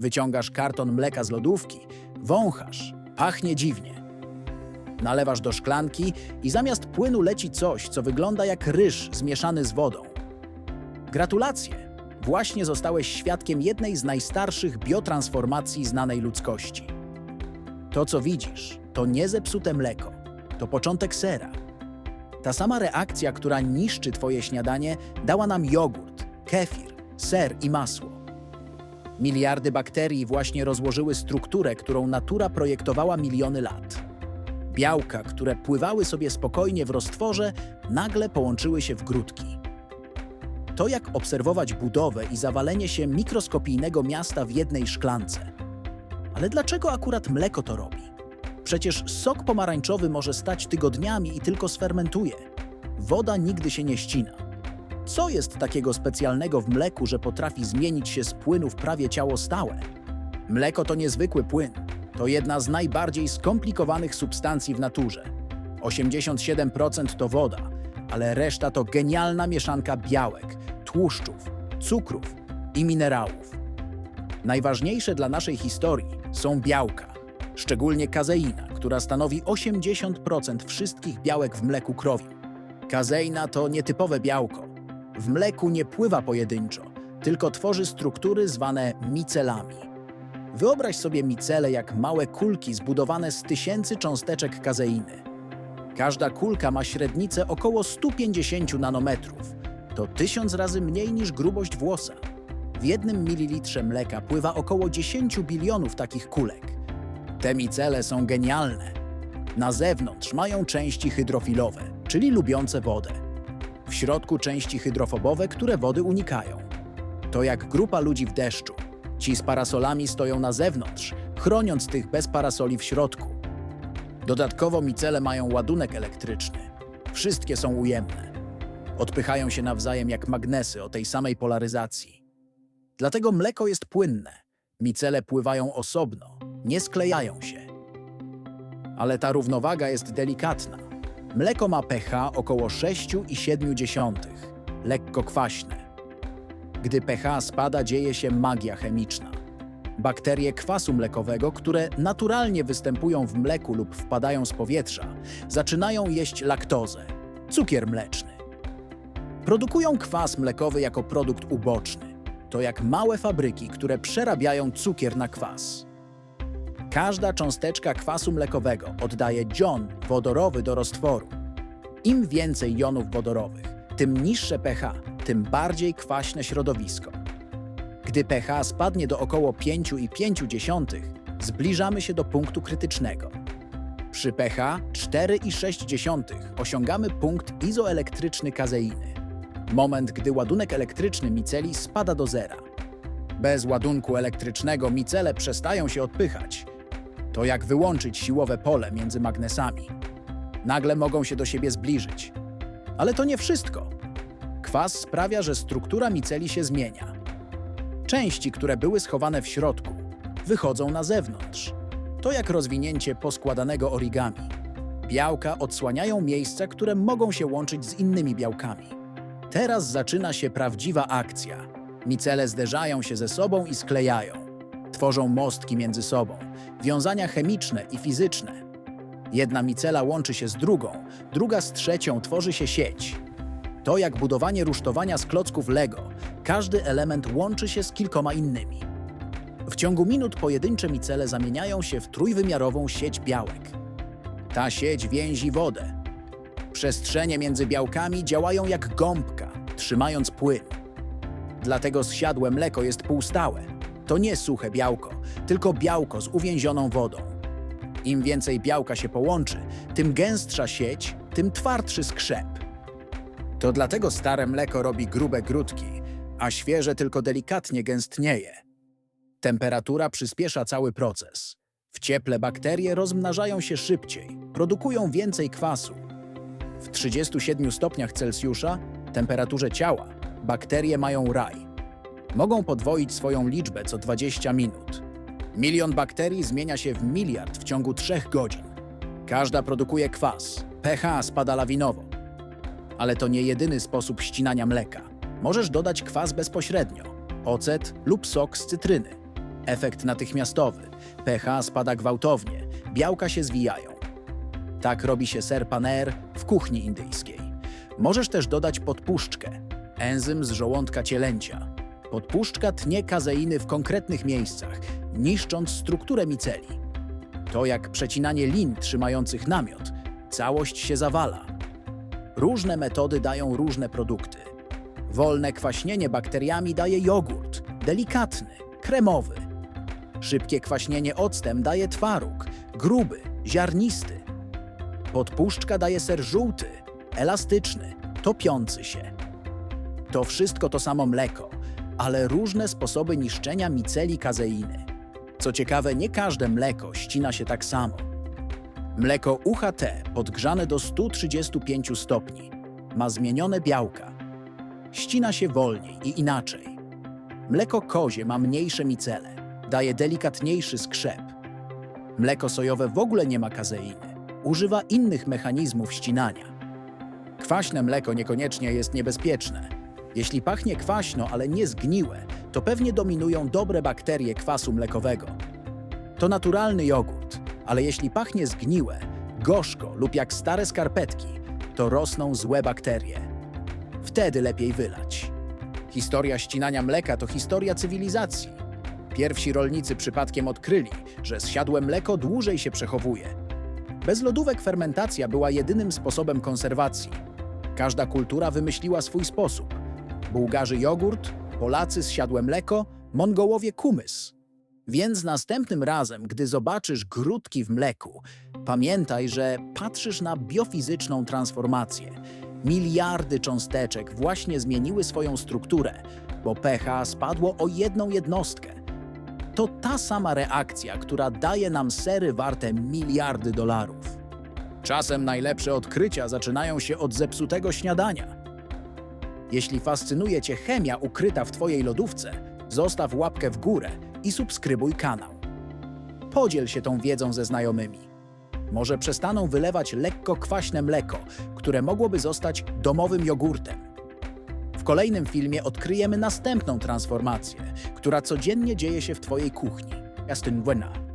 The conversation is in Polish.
Wyciągasz karton mleka z lodówki, wąchasz, pachnie dziwnie. Nalewasz do szklanki i zamiast płynu leci coś, co wygląda jak ryż zmieszany z wodą. Gratulacje! Właśnie zostałeś świadkiem jednej z najstarszych biotransformacji znanej ludzkości. To, co widzisz, to nie zepsute mleko, to początek sera. Ta sama reakcja, która niszczy Twoje śniadanie, dała nam jogurt, kefir, ser i masło. Miliardy bakterii właśnie rozłożyły strukturę, którą natura projektowała miliony lat. Białka, które pływały sobie spokojnie w roztworze, nagle połączyły się w grudki. To jak obserwować budowę i zawalenie się mikroskopijnego miasta w jednej szklance. Ale dlaczego akurat mleko to robi? Przecież sok pomarańczowy może stać tygodniami i tylko sfermentuje. Woda nigdy się nie ścina. Co jest takiego specjalnego w mleku, że potrafi zmienić się z płynu w prawie ciało stałe? Mleko to niezwykły płyn. To jedna z najbardziej skomplikowanych substancji w naturze. 87% to woda, ale reszta to genialna mieszanka białek, tłuszczów, cukrów i minerałów. Najważniejsze dla naszej historii są białka, szczególnie kazeina, która stanowi 80% wszystkich białek w mleku krowim. Kazeina to nietypowe białko. W mleku nie pływa pojedynczo, tylko tworzy struktury zwane micelami. Wyobraź sobie micele jak małe kulki zbudowane z tysięcy cząsteczek kazeiny. Każda kulka ma średnicę około 150 nanometrów. To tysiąc razy mniej niż grubość włosa. W jednym mililitrze mleka pływa około 10 bilionów takich kulek. Te micele są genialne. Na zewnątrz mają części hydrofilowe, czyli lubiące wodę. W środku części hydrofobowe, które wody unikają. To jak grupa ludzi w deszczu. Ci z parasolami stoją na zewnątrz, chroniąc tych bez parasoli w środku. Dodatkowo micele mają ładunek elektryczny. Wszystkie są ujemne. Odpychają się nawzajem jak magnesy o tej samej polaryzacji. Dlatego mleko jest płynne. Micele pływają osobno, nie sklejają się. Ale ta równowaga jest delikatna. Mleko ma pH około 6,7, lekko kwaśne. Gdy pH spada, dzieje się magia chemiczna. Bakterie kwasu mlekowego, które naturalnie występują w mleku lub wpadają z powietrza, zaczynają jeść laktozę, cukier mleczny. Produkują kwas mlekowy jako produkt uboczny. To jak małe fabryki, które przerabiają cukier na kwas. Każda cząsteczka kwasu mlekowego oddaje dzion wodorowy do roztworu. Im więcej jonów wodorowych, tym niższe pH, tym bardziej kwaśne środowisko. Gdy pH spadnie do około 5,5, zbliżamy się do punktu krytycznego. Przy pH 4,6 osiągamy punkt izoelektryczny kazeiny. Moment, gdy ładunek elektryczny miceli spada do zera. Bez ładunku elektrycznego micele przestają się odpychać. To jak wyłączyć siłowe pole między magnesami. Nagle mogą się do siebie zbliżyć. Ale to nie wszystko. Kwas sprawia, że struktura miceli się zmienia. Części, które były schowane w środku, wychodzą na zewnątrz. To jak rozwinięcie poskładanego origami. Białka odsłaniają miejsca, które mogą się łączyć z innymi białkami. Teraz zaczyna się prawdziwa akcja. Micele zderzają się ze sobą i sklejają. Tworzą mostki między sobą, wiązania chemiczne i fizyczne. Jedna micela łączy się z drugą, druga z trzecią tworzy się sieć. To jak budowanie rusztowania z klocków Lego. Każdy element łączy się z kilkoma innymi. W ciągu minut pojedyncze micele zamieniają się w trójwymiarową sieć białek. Ta sieć więzi wodę. Przestrzenie między białkami działają jak gąbka, trzymając płyn. Dlatego zsiadłe mleko jest półstałe. To nie suche białko, tylko białko z uwięzioną wodą. Im więcej białka się połączy, tym gęstsza sieć, tym twardszy skrzep. To dlatego stare mleko robi grube grudki, a świeże tylko delikatnie gęstnieje. Temperatura przyspiesza cały proces. W cieple bakterie rozmnażają się szybciej, produkują więcej kwasu. W 37 stopniach Celsjusza, temperaturze ciała, bakterie mają raj. Mogą podwoić swoją liczbę co 20 minut. Milion bakterii zmienia się w miliard w ciągu 3 godzin. Każda produkuje kwas. pH spada lawinowo. Ale to nie jedyny sposób ścinania mleka. Możesz dodać kwas bezpośrednio, ocet lub sok z cytryny. Efekt natychmiastowy. pH spada gwałtownie, białka się zwijają. Tak robi się ser paneer w kuchni indyjskiej. Możesz też dodać podpuszczkę, enzym z żołądka cielęcia. Podpuszczka tnie kazeiny w konkretnych miejscach, niszcząc strukturę miceli. To jak przecinanie lin trzymających namiot. Całość się zawala. Różne metody dają różne produkty. Wolne kwaśnienie bakteriami daje jogurt, delikatny, kremowy. Szybkie kwaśnienie octem daje twaróg, gruby, ziarnisty. Podpuszczka daje ser żółty, elastyczny, topiący się. To wszystko to samo mleko, ale różne sposoby niszczenia miceli kazeiny. Co ciekawe, nie każde mleko ścina się tak samo. Mleko UHT podgrzane do 135 stopni ma zmienione białka. Ścina się wolniej i inaczej. Mleko kozie ma mniejsze micele, daje delikatniejszy skrzep. Mleko sojowe w ogóle nie ma kazeiny. Używa innych mechanizmów ścinania. Kwaśne mleko niekoniecznie jest niebezpieczne. Jeśli pachnie kwaśno, ale nie zgniłe, to pewnie dominują dobre bakterie kwasu mlekowego. To naturalny jogurt, ale jeśli pachnie zgniłe, gorzko lub jak stare skarpetki, to rosną złe bakterie. Wtedy lepiej wylać. Historia ścinania mleka to historia cywilizacji. Pierwsi rolnicy przypadkiem odkryli, że zsiadłe mleko dłużej się przechowuje. Bez lodówek fermentacja była jedynym sposobem konserwacji. Każda kultura wymyśliła swój sposób. Bułgarzy jogurt, Polacy zsiadłe mleko, Mongołowie kumys. Więc następnym razem, gdy zobaczysz grudki w mleku, pamiętaj, że patrzysz na biofizyczną transformację. Miliardy cząsteczek właśnie zmieniły swoją strukturę, bo pH spadło o jedną jednostkę. To ta sama reakcja, która daje nam sery warte miliardy dolarów. Czasem najlepsze odkrycia zaczynają się od zepsutego śniadania. Jeśli fascynuje Cię chemia ukryta w Twojej lodówce, zostaw łapkę w górę i subskrybuj kanał. Podziel się tą wiedzą ze znajomymi. Może przestaną wylewać lekko kwaśne mleko, które mogłoby zostać domowym jogurtem. W kolejnym filmie odkryjemy następną transformację, która codziennie dzieje się w Twojej kuchni. Justin Buena.